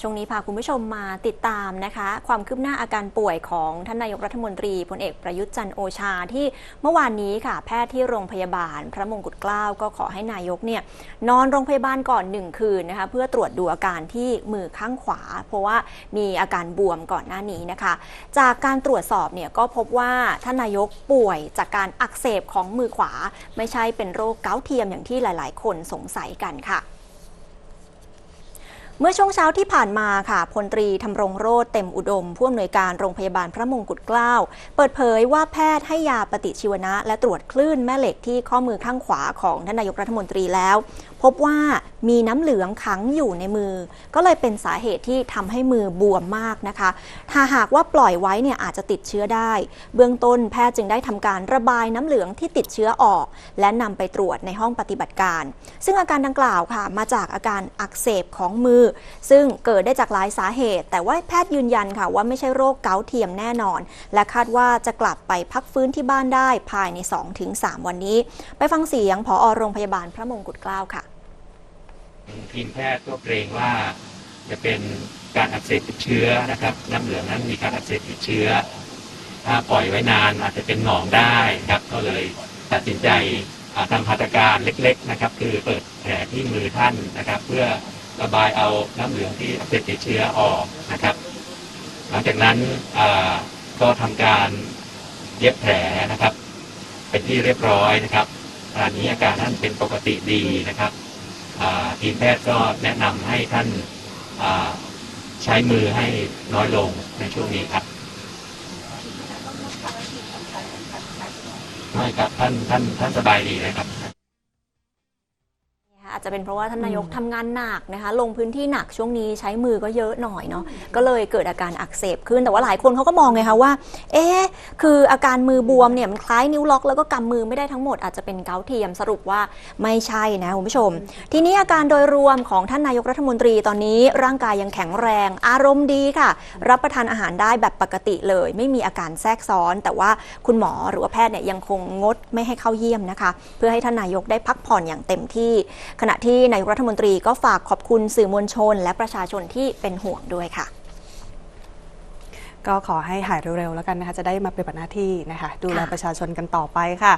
ช่วงนี้พาคุณผู้ชมมาติดตามนะคะ ความคืบหน้าอาการป่วยของท่านนายกรัฐมนตรีพลเอกประยุทธ์จันโอชาที่เมื่อวานนี้ค่ะ แพทย์ที่โรงพยาบาล พระมงกุฎเกล้าก็ขอให้นายกเนี่ยนอนโรงพยาบาลก่อนหนึ่งคืนนะคะเพื่อตรวจดูอาการที่มือข้างขวา เพราะว่ามีอาการบวมก่อนหน้านี้นะคะ จากการตรวจสอบเนี่ยก็พบว่าท่านนายกป่วยจากการอักเสบของมือขวา ไม่ใช่เป็นโรคเกาต์เทียมอย่างที่หลาย ๆ คนสงสัยกันค่ะ เมื่อช่วงเช้าที่ผ่านมาค่ะพลตรีธำรงโรธเต็มอุดม ผู้อำนวยการโรงพยาบาลพระมงกุฎเกล้าเปิดเผยว่าแพทย์ให้ยาปฏิชีวนะ และตรวจคลื่นแม่เหล็กที่ข้อมือข้างขวาของท่านนายกรัฐมนตรีแล้ว พบว่ามีน้ำเหลืองขังอยู่ในมือ ก็เลยเป็นสาเหตุที่ทำให้มือบวมมากนะคะ ถ้าหากว่าปล่อยไว้เนี่ยอาจจะติดเชื้อได้ เบื้องต้นแพทย์จึงได้ทำการระบายน้ำเหลืองที่ติดเชื้อออก และนำไปตรวจในห้องปฏิบัติการ ซึ่งอาการดังกล่าวค่ะ มาจากอาการอักเสบของมือซึ่งเกิดได้จากหลายสาเหตุ แต่ว่าแพทย์ยืนยันค่ะว่าไม่ใช่โรคเกาต์เทียมแน่นอน และคาดว่าจะกลับไปพักฟื้นที่บ้านได้ภายใน 2-3 วันนี้ ไปฟังเสียงผอโรงพยาบาลพระมงกุฎเกล้าค่ะทีมแพทย์ก็เกรงว่าจะเป็นการอักเสบติดเชื้อนะครับ น้ำเหลืองนั้นมีการอักเสบติดเชื้อ ถ้าปล่อยไว้นานอาจจะเป็นหนองได้ครับ ก็เลยตัดสินใจทำหัตการเล็ก ๆ นะครับ คือเปิดแผลที่มือท่านนะครับ เพื่อ ระบายเอาน้ำเหลืองที่อักเสบติดเชื้อออกนะครับ หลังจากนั้นก็ทำการเย็บแผลนะครับ เป็นที่เรียบร้อยนะครับตอนนี้อาการท่านเป็นปกติดีนะครับทีมแพทย์ก็แนะนำให้ท่านาใช้มือให้น้อยลงในช่วงนี้ครับไม่ครับท่านท่านท่านสบายดีนะครับ อาจจะเป็นเพราะว่าท่านนายกทำงานหนักนะคะ ลงพื้นที่หนักช่วงนี้ใช้มือก็เยอะหน่อยเนาะก็เลยเกิดอาการอักเสบขึ้นแต่ว่าหลายคนเขาก็มองไงคะว่า เอ๊ะคืออาการมือบวมเนี่ยมันคล้ายนิ้วล็อกแล้วก็กำมือไม่ได้ทั้งหมดอาจจะเป็นเกาต์เทียมสรุปว่าไม่ใช่นะคุณผู้ชม ทีนี้อาการโดยรวมของท่านนายกรัฐมนตรีตอนนี้ร่างกายยังแข็งแรง อารมณ์ดีค่ะ รับประทานอาหารได้แบบปกติเลย ไม่มีอาการแทรกซ้อน แต่ว่าคุณหมอหรือว่าแพทย์เนี่ยยังคงงดไม่ให้เข้าเยี่ยมนะคะ เพื่อให้ท่านนายกได้พักผ่อนอย่างเต็มที่ขณะที่นายกรัฐมนตรีก็ฝากขอบคุณสื่อมวลชน และประชาชนที่เป็นห่วงด้วยค่ะก็ขอให้หายเร็วๆ แล้วกันนะคะ จะได้มาปฏิบัติหน้าที่นะคะ ดูแลค่ะประชาชนกันต่อไปค่ะ